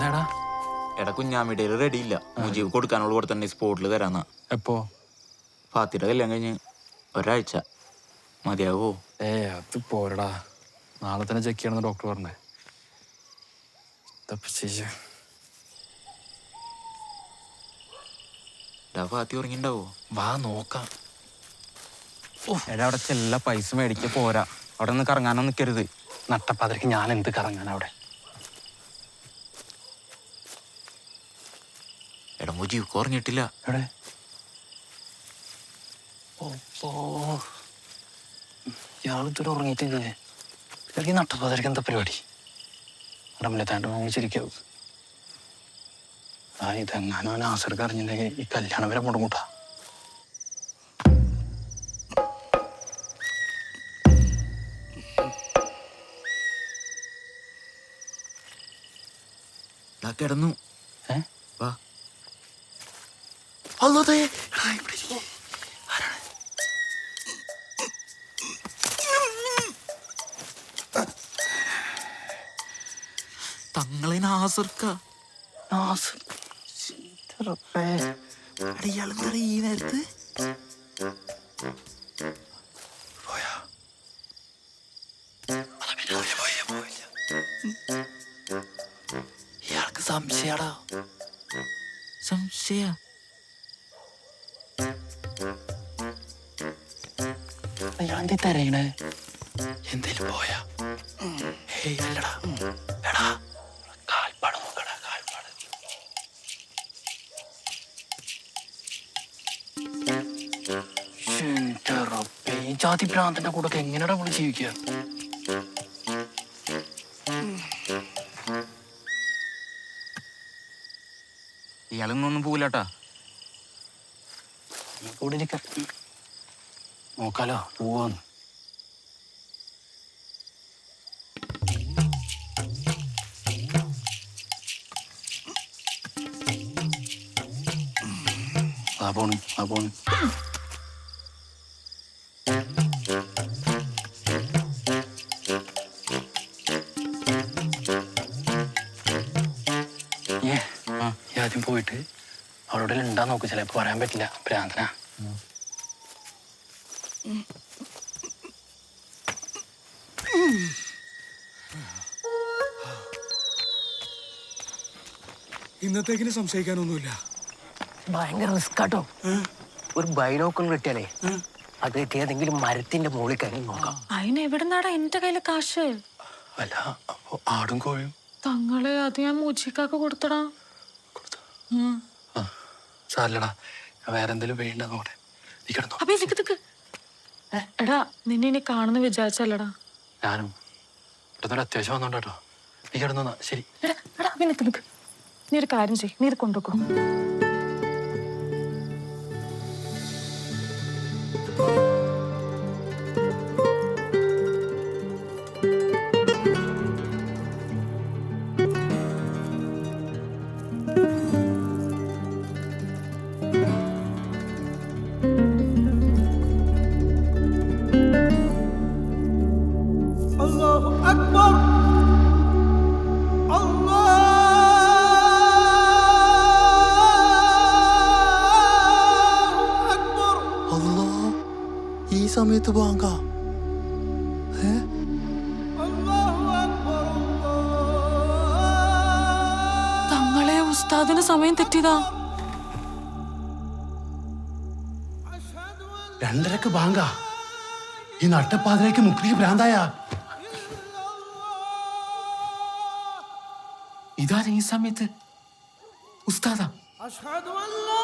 എന്താടാ? എടാ കുഞ്ഞാമിയുടെ റെഡി ഇല്ല. മുജീബ് കൊടുക്കാനുള്ള കൂടെ തന്നെ സ്പോട്ടിൽ തരാന്നാ. എപ്പോ? ഫാത്തിയുടെ കല്യാണം കഴിഞ്ഞ് ഒരാഴ്ച. മതിയാവോ? ഏ അത് പോരടാ. നാളെ തന്നെ ചെക്ക് ചെയ്യണമെന്ന് ഡോക്ടർ പറഞ്ഞേ. ഇതപ്പൊ ചെയ്യാ എടാ ഫാത്തി ഉറങ്ങിണ്ടാവോ? വാ നോക്കാം. എടാ അവിടെ ചെല്ല പൈസ മേടിക്ക പോരാ. അവിടെ നിന്ന് കറങ്ങാനോ നിൽക്കരുത് നട്ടപ്പാതിരക്ക് ഞാൻ എന്ത് കറങ്ങാൻ അവിടെ? മുജീബ് കുറഞ്ഞിട്ടില്ല. എവിടെ? ഉറങ്ങിയിട്ടില്ലേ? ഈ നട്ടപ്പാതിരക്ക് എന്താ പരിപാടി? റംലത്താണ്ട് വാങ്ങിച്ചിരിക്കാവും ആ ഇതെങ്ങാനും അവൻ ആസർക്ക് അറിഞ്ഞിട്ടുണ്ടെങ്കിൽ ഈ കല്യാണം വരെ മുടങ്ങൂട്ടാ. കിടന്നു. ഏ? വാ. അല്ലാതെ തങ്ങളെ നാസർക്ക നാസർ ഇയാളെന്താ ഈ നേരത്ത് പോയാ. ഇയാൾക്ക് സംശയാടാ സംശയ എന്തേ തരയണേ. എന്തേലും പോയാ? ഏയ് അല്ലടാ. എടാ കാൽപ്പാട് നോക്കടാ കാൽപ്പാട്. എന്റെ റബ്ബേ, ഈ ജാതി ഭ്രാന്തന്റെ കൂടെ എങ്ങനെയാടാ നമ്മൾ ജീവിക്കുക? ഇയാളൊന്നും ഒന്നും കൂടെ ഇരിക്കാം നോക്കാലോ. പോവാന്ന് ആ പോണ് ആ പോണ് ഏ ആ. ആദ്യം പോയിട്ട് അവളോട് ഉണ്ടാ നോക്ക്. ചിലപ്പോ പറയാൻ പറ്റില്ല. ഭ്രാന്തനാ. ഇന്നത്തേക്കിന് സംശയിക്കാനൊന്നുമില്ല. ഭയങ്കര റിസ്ക് ആട്ടോ. ഒരു ബൈനോക്കൾ കിട്ടിയാലേ അത് ഏതെങ്കിലും മരത്തിന്റെ മുകളിൽ കയറി നോക്കാം. അതിന് എവിടുന്നാടാ എന്റെ കയ്യിൽ കാശ്? അല്ല അപ്പൊ ആടും കോഴിയും? തങ്ങളെ അത് ഞാൻ മൂച്ചിക്കാക്ക് കൊടുത്തടാ. സാറല്ലടാ വേറെന്തെങ്കിലും വേണ്ട നോക്കട്ടെ നീ കിടന്നോ. അപ്പൊ ഇതിക്ക് തിക്ക് എടാ നിന്നെ ഇനി കാണുന്ന വിചാരിച്ചല്ലടാ. ഞാനും. ഇവിടുന്നൊരു അത്യാവശ്യം വന്നോട്ടോ നീ കിടന്നോ ശരി. എടാ എടാ പിന്നെ നിക്ക് നിക്ക്. നീ ഒരു കാര്യം ചെയ്യ് നീ ഇത് കൊണ്ടുവെക്കോ. സമയത്ത് ബാങ്ക ഏ? തങ്ങളെ ഉസ്താദിന് സമയം തെറ്റിയതാ. രണ്ടരക്ക് ബാങ്ക ഈ നട്ടപ്പാതിരക്ക് മുക്കിലേക്ക് ഭ്രാന്തായ. ഇതാണ് ഈ സമയത്ത്? ഉസ്താദ. അഷ്ഹദു അല്ലാ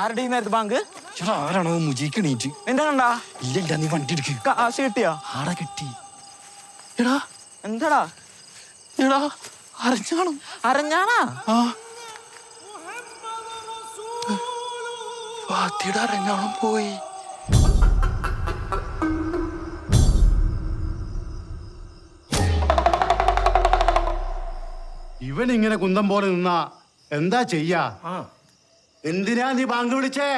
ആരുടെ ഈ നേരത്ത് ബാങ്ക്? ചേട്ടാ ആരാണോ മുജിക്ക് എണീറ്റ്? എന്താ കണ്ടാ ഇല്ല ഇല്ല നീ വണ്ടി എടുക്ക്. കാശ് കിട്ടിയാ ആടാ കിട്ടി. എടാ. എന്താടാ? എടാ അരഞ്ഞാണാ? ആ. അരഞ്ഞാണം പോയി? ഇവൻ ഇങ്ങനെ കുന്തം പോലെ നിന്നാ എന്താ ചെയ്യാ? എന്തിനാ നീ ബാങ്ക് വിളിച്ചേ?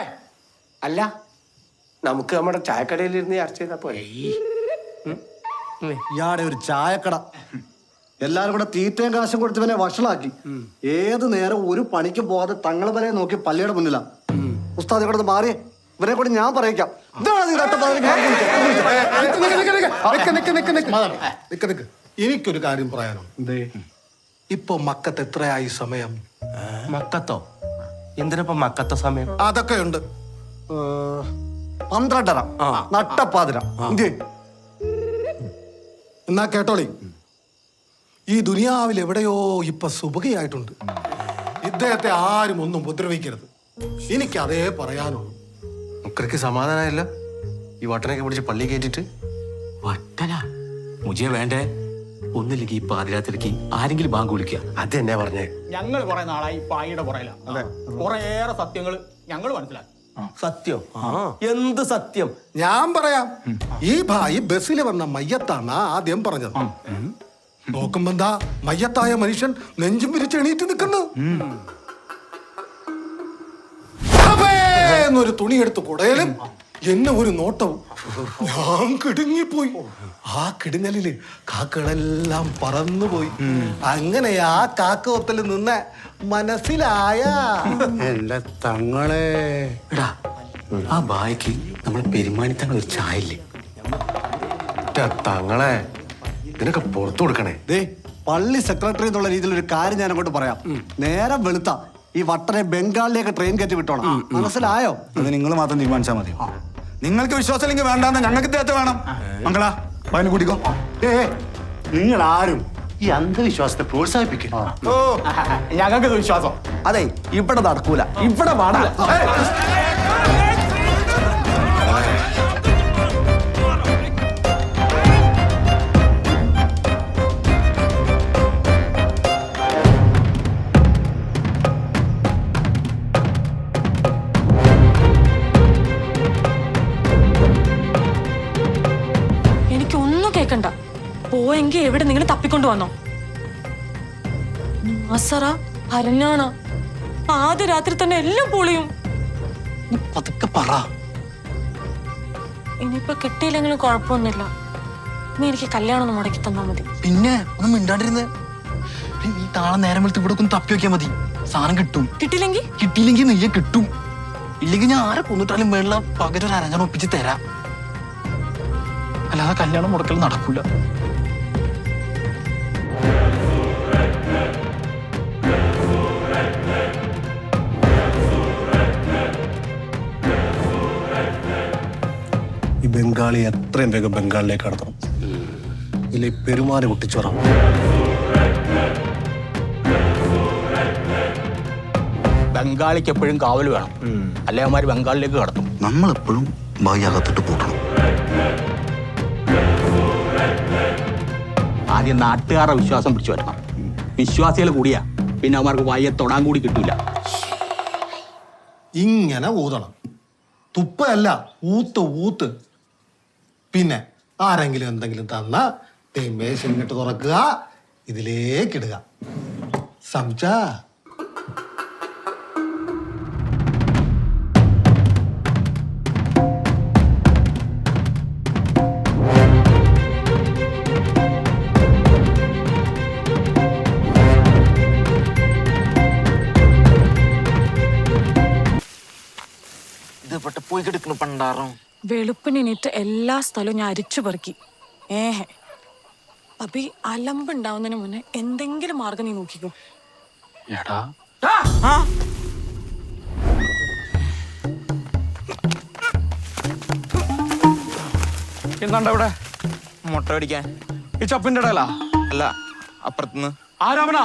അല്ല നമുക്ക് നമ്മുടെ ചായക്കടയിൽ ഇരുന്ന് ചർച്ച ചെയ്താ പോലെ ഇയാടെ ഒരു ചായക്കട. എല്ലാരും കൂടെ തീറ്റയും കാശും കൊടുത്ത് ഇവനെ വഷളാക്കി. ഏത് നേരം ഒരു പണിക്കും പോകാതെ തങ്ങൾ വരെ നോക്കി പള്ളിയുടെ മുന്നിലാ. ഉസ്താദ് ഇവിടെ നിന്ന് മാറിയേ ഇവരെ കൂടെ ഞാൻ പറയിക്കാം. എനിക്കൊരു കാര്യം പറയാനുണ്ട്. ഇപ്പൊ മക്കത്ത് എത്രയായി സമയം? മക്കത്തോ? എന്തിനപ്പോ മക്കത്ത സമയം? അതൊക്കെ ഉണ്ട് പന്ത്രണ്ടര. നട്ടപ്പാതിര. ഇന്ത്യ എന്നാ കേട്ടോളി. ഈ ദുനിയാവിൽ എവിടെയോ ഇപ്പൊ സുഭകയായിട്ടുണ്ട് ഇദ്ദേഹത്തെ ആരും ഒന്നും ഉപദ്രവിക്കരുത്. എനിക്ക് അതേ പറയാനുള്ളൂ. മുക്കരയ്ക്ക് സമാധാനമില്ല ഈ വട്ടനൊക്കെ പിടിച്ച് പള്ളി കയറ്റിട്ട്. വട്ടന? മുജിയെ വേണ്ടേ? ഒന്നില്ലെങ്കിൽ ഈ പാതിരാത്രിക്ക് ആരെങ്കിലും ബാങ്ക് വിളിക്കുക. അത് തന്നെ പറഞ്ഞേ? ഞങ്ങൾ കുറെ നാളായി പായിയുടെ പുറയിലാണ് കുറേയേറെ സത്യങ്ങൾ ഞങ്ങൾ മനസ്സിലാക്കി. സത്യം. എന്ത് സത്യം? ഞാൻ പറയാം. ഈ ഭായി ബസ്സിൽ വന്ന മയ്യത്താണ് ആദ്യം പറഞ്ഞത്. നോക്കുമ്പോ എന്താ മയ്യത്തായ മനുഷ്യൻ നെഞ്ചും വിരിച്ച് എണീറ്റ് നിൽക്കുന്നു. എന്നൊരു തുണി എടുത്ത് കുടയലും എന്നെ ഒരു നോട്ടവും ഞാൻ കിടുങ്ങിപ്പോയി. ആ കിടുങ്ങലിൽ കാക്കകളെല്ലാം പറന്നുപോയി. അങ്ങനെ ആ കാക്കവത്തിൽ നിന്ന് മനസ്സിലായ. എന്റെ തങ്ങളെ. എടാ ആ ബായിക്ക് നമ്മൾ പെരുമാനിത്തങ്ങൾ ഒരു ചായല്ലേ തങ്ങളെ ഇതിനൊക്കെ പുറത്തു കൊടുക്കണേ. ദേ പള്ളി സെക്രട്ടറി എന്നുള്ള രീതിയിൽ ഒരു കാര്യം ഞാൻ അങ്ങോട്ട് പറയാം. നേരം വെളുത്ത ഈ വട്ടനെ ബംഗാളിലേക്ക് ട്രെയിൻ കയറ്റി വിട്ടോണം. മനസ്സിലായോ? അത് നിങ്ങൾ മാത്രം തീരുമാനിച്ചാൽ മതി നിങ്ങൾക്ക് വിശ്വാസമില്ലെങ്കിൽ വേണ്ടാന്ന് ഞങ്ങൾക്ക് ഇദ്ദേഹത്തെ വേണം. മംഗളാ പതിന് കൂട്ടിക്കോ ഏ നിങ്ങൾ ആരും ഈ അന്ധവിശ്വാസത്തെ പ്രോത്സാഹിപ്പിക്കും ഓ ഞങ്ങൾക്ക് വിശ്വാസം. അതെ ഇവിടെ നടക്കൂല. ഇവിടെ പാടില്ല. പോയെങ്കിൽ എവിടെ നിങ്ങൾ തപ്പിക്കൊണ്ട് വന്നോ? നാസറ ഹരഞ്ഞാണ ആദ്യ രാത്രി തന്നെ എല്ലാം പൊളിയും. പതുക്കെ പറ. ഇനിയിപ്പോ കിട്ടിയില്ലെങ്കിലും കുഴപ്പമൊന്നുമില്ല. നീ എനിക്ക് കല്യാണം ഒന്ന് മുടക്കി തന്നാ മതി. പിന്നെ ഒന്നും മിണ്ടാണ്ടിരുന്ന്. നീ താളെ നേരം വെളുത്ത് ഇവിടെ ഒന്ന് തപ്പി വെക്കാൻ മതി. സാധനം കിട്ടും. കിട്ടിയില്ലെങ്കിൽ? കിട്ടിയില്ലെങ്കിൽ നെയ്യ കിട്ടും. ഇല്ലെങ്കിൽ ഞാൻ ആരെ കൊന്നിട്ടാലും വേണ്ട പകരം ഒരു അരഞ്ഞാണ് ഒപ്പിച്ച് തരാം. അല്ലാതെ കല്യാണം മുടക്കൽ നടക്കൂല. ബംഗാളി എത്രയും വേഗം ബംഗാളിലേക്ക് കടത്തണം. ഇല്ലേ പെരുമാറി പൊട്ടിച്ചോറാം ബംഗാളിക്ക് എപ്പോഴും കാവൽ വേണം. അല്ലെ അവന്മാര് ബംഗാളിലേക്ക് കടത്തും. നമ്മൾ എപ്പോഴും അകത്തിട്ട് പൂട്ടണം ആദ്യം നാട്ടുകാരുടെ വിശ്വാസം പിടിച്ചു വരണം വിശ്വാസികൾ കൂടിയാ. പിന്നെ അവന്മാർക്ക് വായെ തൊടാൻ കൂടി കിട്ടൂല. ഇങ്ങനെ ഊതണം. തുപ്പല്ല. ഊത്ത് ഊത്ത്. പിന്നെ ആരെങ്കിലും എന്തെങ്കിലും തന്ന തേമേശം ഇങ്ങോട്ട് തുറക്കുക ഇതിലേക്കിടുക സംച ഇത് പോയി കിടക്കണ പണ്ടാറോ വെളുപ്പിനെണീറ്റ് എല്ലാ സ്ഥലവും ഞാൻ അരിച്ചു പെറുക്കി. ഏഹെ. അപ്പൊ ഈ അലമ്പുണ്ടാവുന്നതിന് മുന്നേ എന്തെങ്കിലും മാർഗം നീ നോക്കിക്കോ. എടാ. എന്താണ്ട് അവിടെ മുട്ട പിടിക്കാൻ ഈ ചപ്പിന്റെ ഇടയിലാ? അല്ല അപ്പുറത്തുനിന്ന്. ആരാമനാ?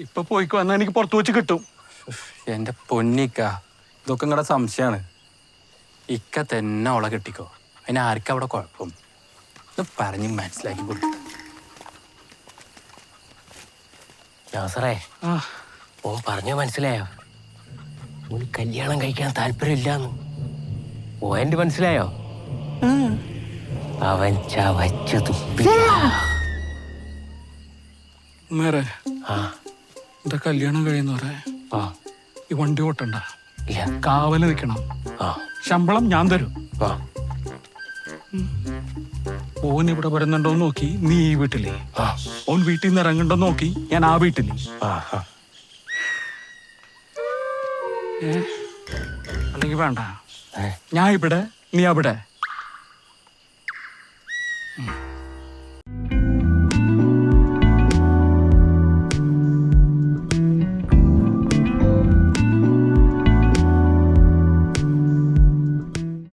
ഇപ്പൊ പോയിക്ക് വന്നാൽ എനിക്ക് പുറത്തു വെച്ച് കിട്ടും. എന്റെ പൊന്നിക്ക ഇതൊക്കെ നിങ്ങളുടെ സംശയമാണ് ഇക്ക തന്നെ അവളെ കിട്ടിക്കോ. അതിനെ ആർക്കും അവിടെ കുഴപ്പം? ഇത് പറഞ്ഞ് മനസ്സിലാക്കി കൊടുക്കേ. ഓ പറഞ്ഞോ മനസ്സിലായോ? ഓന് കല്യാണം കഴിക്കാൻ താല്പര്യമില്ലാന്ന്. ഓന്റെ മനസ്സിലായോ? അവൻ ചവച്ചു തുപ്പി ആ. എന്റെ കല്യാണം കഴിയുന്ന പറയാ ആ. ഈ വണ്ടി ഓട്ടണ്ട. ഇല്ല. കാവൽ നിൽക്കണം. ആ. ശമ്പളം ഞാൻ തരും. ആ. ഓൻ ഇവിടെ വരുന്നുണ്ടോ നോക്കി നീ ഈ വീട്ടിൽ. ആ. ഓൻ വീട്ടിൽ നിന്ന് ഇറങ്ങണ്ടോ നോക്കി ഞാൻ ആ വീട്ടിൽ. ആ ആ. അല്ലെങ്കിൽ വേണ്ട. ഏ? ഞാൻ ഇവിടെ നീ അവിടെ.